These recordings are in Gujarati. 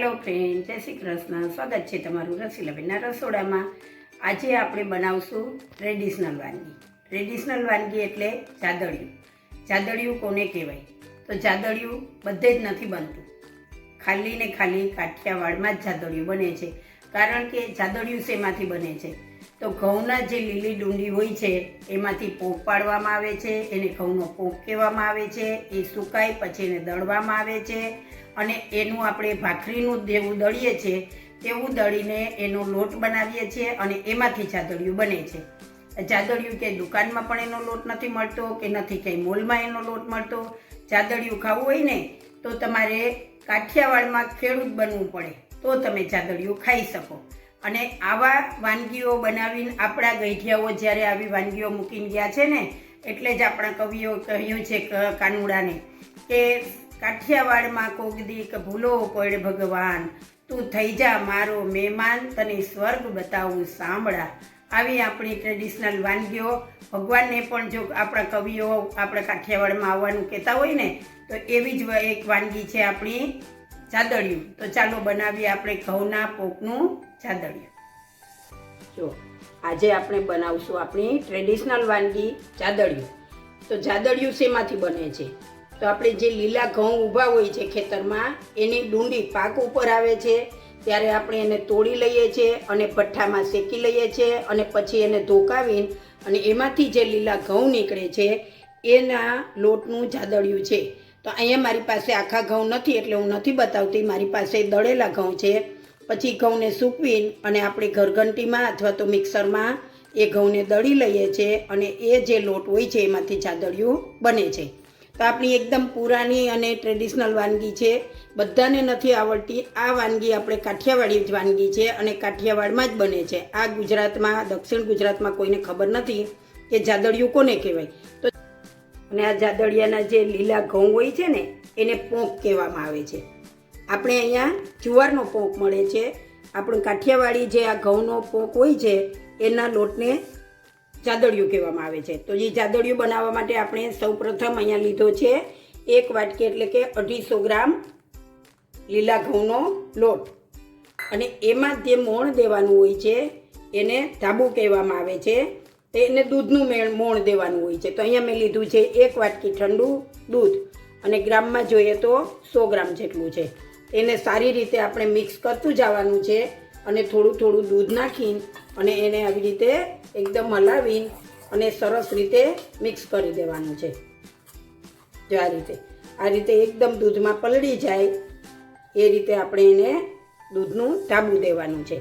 હેલો ફ્રેન્ડ, જય શ્રી કૃષ્ણ. સ્વાગત છે તમારું રસીલાબેનના રસોડામાં. આજે આપણે બનાવશું ટ્રેડિશનલ વાનગી. ટ્રેડિશનલ વાનગી એટલે જાદડિયું. જાદડિયું કોને કહેવાય? તો જાદડિયું બધે જ નથી બનતું. ખાલી ને ખાલી કાઠિયાવાડમાં જ જાદડિયું બને છે. કારણ કે જાદડિયું શેમાંથી બને છે? તો ઘઉંના જે લીલી ડુંડી હોય છે, એમાંથી પોંક પાડવામાં આવે છે, એને ઘઉંનો પોંક કહેવામાં આવે છે, એ સુકાય, પછી એને દળવામાં આવે છે, અને એનું આપણે ભાખરીનું જેવું દળીએ છીએ તેવું દળીને એનો લોટ બનાવીએ છીએ અને એમાંથી જાદડિયું બને છે. જાદડિયું કે દુકાનમાં પણ એનો લોટ નથી મળતો કે નથી કંઈ મોલમાં એનો લોટ મળતો. જાદડિયું ખાવું હોય ને, તો તમારે કાઠિયાવાડમાં ખેડૂત બનવું પડે, તો તમે જાદડિયું ખાઈ શકો. અને આવા વાનગીઓ બનાવીને આપણા ગઈઢિયાઓ જ્યારે આવી વાનગીઓ મૂકીને ગયા છે ને, એટલે જ આપણા કવિઓ કહ્યું છે કાનુડાને કે કાઠિયાવાડમાં કોક દીક ભૂલો પડ ભગવાન, તું થઈ જા મારો મહેમાન, તને સ્વર્ગ બતાવું સાંભળા. આવી આપણી ટ્રેડિશનલ વાનગીઓ. ભગવાનને પણ જો આપણા કવિઓ આપણા કાઠિયાવાડમાં આવવાનું કહેતા હોય ને, તો એવી જ એક વાનગી છે આપણી ચાદડિયું. તો ચાલો બનાવીએ આપણે ઘઉંના પોકનું ચાદડિયું. જો, આજે આપણે બનાવશું આપણી ટ્રેડિશનલ વાનગી ચાદડિયું. તો ચાદડિયું શેમાંથી બને છે? તો આપણે જે લીલા ઘઉં ઊભા હોય છે ખેતરમાં, એની ડુંડી પાક ઉપર આવે છે, ત્યારે આપણે એને તોડી લઈએ છીએ અને ભઠ્ઠામાં શેકી લઈએ છીએ અને પછી એને ધોકાવીને અને એમાંથી જે લીલા ઘઉં નીકળે છે, એના લોટનું જાદડિયું છે. તો અહીંયા મારી પાસે આખા ઘઉં નથી એટલે હું નથી બતાવતી, મારી પાસે દળેલા ઘઉં છે. પછી ઘઉંને સૂકવીને અને આપણે ઘરઘંટીમાં અથવા તો મિક્સરમાં એ ઘઉંને દળી લઈએ છીએ અને એ જે લોટ હોય છે એમાંથી ચાદડિયું બને છે. તો આપણી એકદમ પુરાણી અને ટ્રેડિશનલ વાનગી છે. બધાને નથી આવડતી. આ વાનગી આપણે કાઠિયાવાડી જ વાનગી છે અને કાઠિયાવાડમાં જ બને છે. આ ગુજરાતમાં, દક્ષિણ ગુજરાતમાં કોઈને ખબર નથી કે જાદડિયું કોને કહેવાય. તો અને આ જાદડિયાના જે લીલા ઘઉં હોય છે ને, એને પોંક કહેવામાં આવે છે. આપણે અહીંયા જુવારનો પોંક મળે છે. આપણું કાઠિયાવાડી જે આ ઘઉંનો પોંક હોય છે, એના લોટને જાદડિયું કહેવામાં આવે છે. તો એ જાદડિયું બનાવવા માટે આપણે સૌપ્રથમ અહીંયા લીધો છે એક વાટકી એટલે કે અઢીસો ગ્રામ લીલા ઘઉંનો લોટ. અને એમાં જે મોણ દેવાનું હોય છે, એને ધાબુ કહેવામાં આવે છે. તો એને દૂધનું મેળ મોણ દેવાનું હોય છે. તો અહીંયા મેં લીધું છે એક વાટકી ઠંડુ દૂધ. અને ગ્રામમાં જોઈએ તો સો ગ્રામ જેટલું છે. એને સારી રીતે આપણે મિક્સ કરતું જવાનું છે અને થોડું થોડું દૂધ નાખીને અને એને આવી રીતે એકદમ હલાવીને અને સરસ રીતે મિક્સ કરી દેવાનું છે. જો આ રીતે આ રીતે એકદમ દૂધમાં પલળી જાય, એ રીતે આપણે એને દૂધનું ધાબુ દેવાનું છે.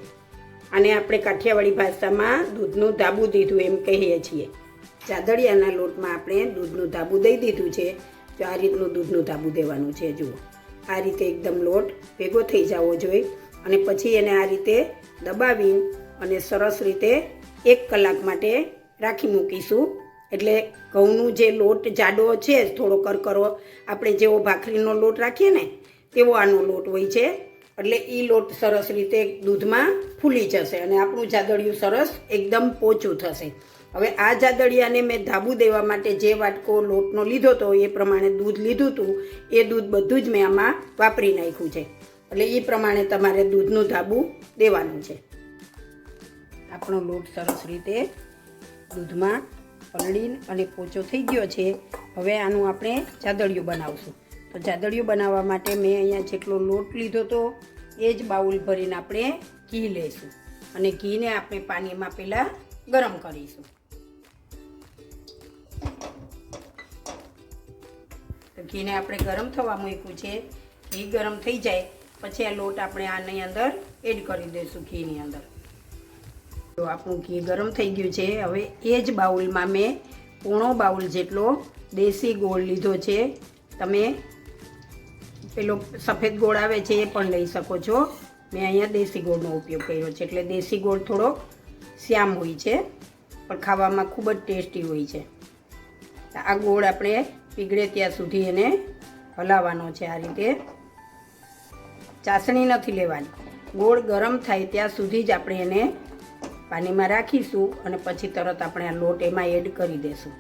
અને આપણે કાઠિયાવાડી ભાષામાં દૂધનું ધાબુ દીધું એમ કહીએ છીએ. ચાદડિયાના લોટમાં આપણે દૂધનું ધાબુ દઈ દીધું છે. તો આ રીતનું દૂધનું ધાબુ દેવાનું છે, જુઓ. આ રીતે એકદમ લોટ ભેગો થઈ જવો જોઈએ અને પછી એને આ રીતે દબાવી અને સરસ રીતે એક કલાક માટે રાખી મૂકીશું. એટલે ઘઉંનું જે લોટ જાડો છે, થોડો કરકરો, આપણે જેવો ભાખરીનો લોટ રાખીએ ને, તેવો આનો લોટ હોય છે. એટલે એ લોટ સરસ રીતે દૂધમાં ફૂલી જશે અને આપણું જાદડિયું સરસ એકદમ પોચું થશે. હવે આ જાદડિયાને મેં ધાબુ દેવા માટે જે વાટકો લોટનો લીધો હતો એ પ્રમાણે દૂધ લીધું હતું, એ દૂધ બધું જ મેં આમાં વાપરી નાખ્યું છે. એટલે એ પ્રમાણે તમારે દૂધનું ધાબુ દેવાનું છે. આપણો લોટ સરસ રીતે દૂધમાં પલળી અને પોચો થઈ ગયો છે. હવે આનું આપણે જાદડિયું બનાવશું. તો જાદડિયું બનાવવા માટે મેં અહીંયા જેટલો લોટ લીધો હતો એ જ બાઉલ ભરીને આપણે ઘી લઈશું. અને ઘીને આપણે પાણીમાં પહેલાં ગરમ કરીશું. ઘીને આપણે ગરમ થવા મૂક્યું છે. ઘી ગરમ થઈ જાય, પછી આ લોટ આપણે આની અંદર એડ કરી દઈશું ઘીની અંદર. તો આપણું ઘી ગરમ થઈ ગયું છે, હવે એ જ બાઉલમાં મેં પોણો બાઉલ જેટલો દેશી ગોળ લીધો છે. તમે પેલો સફેદ ગોળ આવે છે એ પણ લઈ શકો છો. મેં અહીંયા દેશી ગોળનો ઉપયોગ કર્યો છે, એટલે દેશી ગોળ થોડોક શ્યામ હોય છે, પણ ખાવામાં ખૂબ જ ટેસ્ટી હોય છે. આ ગોળ આપણે પીગળે ત્યાં સુધી એને હલાવવાનો છે આ રીતે. ચાસણી નથી લેવાની. ગોળ ગરમ થાય ત્યાં સુધી જ આપણે એને પાણીમાં રાખીશું અને પછી તરત આપણે આ લોટ એમાં એડ કરી દઈશું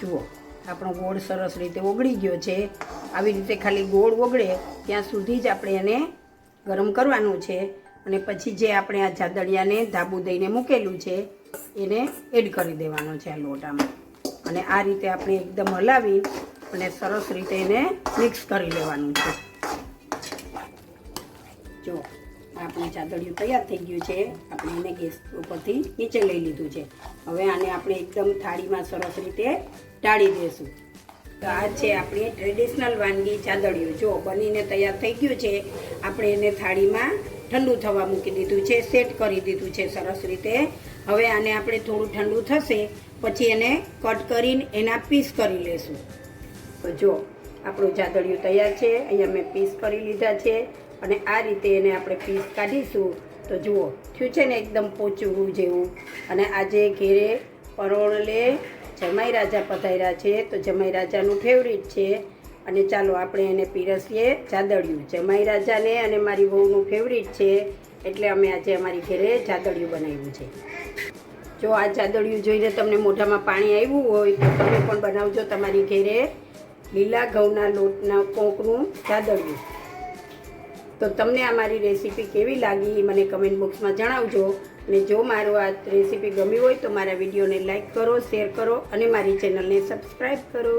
જુઓ, આપણો ગોળ સરસ રીતે ઓગળી ગયો છે. આવી રીતે ખાલી ગોળ ઓગળે ત્યાં સુધી જ આપણે એને ગરમ કરવાનું છે. અને પછી જે આપણે આ જાદડિયાને ધાબુ દઈને મૂકેલું છે, એને એડ કરી દેવાનો છે લોટામાં. અને આ રીતે આપણે એકદમ હલાવી અને સરસ રીતે એને મિક્સ કરી લેવાનું છે. જો આપણું ચાદડિયું તૈયાર થઈ ગયું છે. આપણે એને ગેસ ઉપરથી નીચે લઈ લીધું છે. હવે આને આપણે એકદમ થાળીમાં સરસ રીતે ટાળી દઈશું. તો આ છે આપણી ટ્રેડિશનલ વાનગી ચાદડિયું જો, બનીને તૈયાર થઈ ગયું છે. આપણે એને થાળીમાં ઠંડુ થવા મૂકી દીધું છે, સેટ કરી દીધું છે સરસ રીતે. હવે આને આપણે થોડું ઠંડુ થશે, પછી એને કટ કરીને એના પીસ કરી લેશું. તો જો, આપણું જાદળિયું તૈયાર છે, અહીંયા મેં પીસ કરી લીધા છે, અને આ રીતે એને આપણે પીસ કાઢીશું. તો જુઓ, થયું છે ને એકદમ પોચું જેવું. અને આજે ઘેરે પરોળલે જમાઈ રાજા પધાર્યા છે, તો જમાઈ રાજાનું ફેવરિટ છે. અને ચાલો આપણે એને પીરસીએ જાદડિયું જમાઈ રાજાને અને મારી વહુનું ફેવરિટ છે, એટલે અમે આજે અમારી ઘેરે જાદડિયું બનાવ્યું છે. જો આ જાદડિયું જોઈને તમને મોઢામાં પાણી આવ્યું હોય, તો તમે પણ બનાવજો તમારી ઘેરે લીલા ઘઉંના લોટના કોંકનું જાદડિયું તો તમને આ મારી રેસીપી કેવી લાગી, મને કમેન્ટ બોક્સમાં જણાવજો. અને જો મારો આ રેસીપી ગમી હોય, તો મારા વિડીયોને લાઇક કરો શેર કરો, અને મારી ચેનલને સબસ્ક્રાઈબ કરો.